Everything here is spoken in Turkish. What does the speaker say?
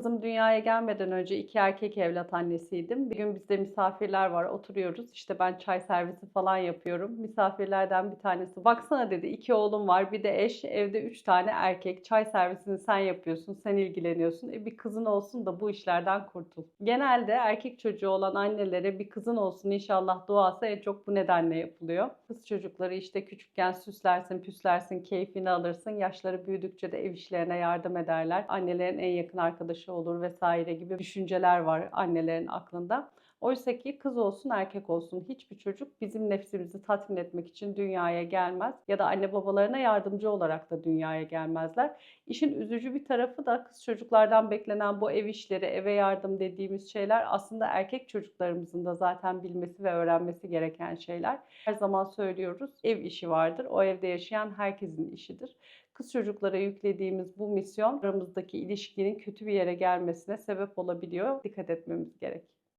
Kızım dünyaya gelmeden önce iki erkek evlat annesiydim. Bir gün bizde misafirler var, oturuyoruz. İşte ben çay servisi falan yapıyorum. Misafirlerden bir tanesi, baksana dedi iki oğlum var, bir de eş, evde üç tane erkek. Çay servisini sen yapıyorsun, sen ilgileniyorsun. E bir kızın olsun da bu işlerden kurtul. Genelde erkek çocuğu olan annelere bir kızın olsun inşallah duası en çok bu nedenle yapılıyor. Kız çocukları işte küçükken süslersin, püslersin, keyfini alırsın. Yaşları büyüdükçe de ev işlerine yardım ederler. Annelerin en yakın arkadaşı olur vesaire gibi düşünceler var annelerin aklında. Oysa ki kız olsun erkek olsun hiçbir çocuk bizim nefsimizi tatmin etmek için dünyaya gelmez ya da anne babalarına yardımcı olarak da dünyaya gelmezler. İşin üzücü bir tarafı da kız çocuklardan beklenen bu ev işleri, eve yardım dediğimiz şeyler aslında erkek çocuklarımızın da zaten bilmesi ve öğrenmesi gereken şeyler. Her zaman söylüyoruz ev işi vardır. O evde yaşayan herkesin işidir kız çocuklara yüklediğimiz bu misyon aramızdaki ilişkinin kötü bir yere gelmesine sebep olabiliyor. Dikkat etmemiz gerek.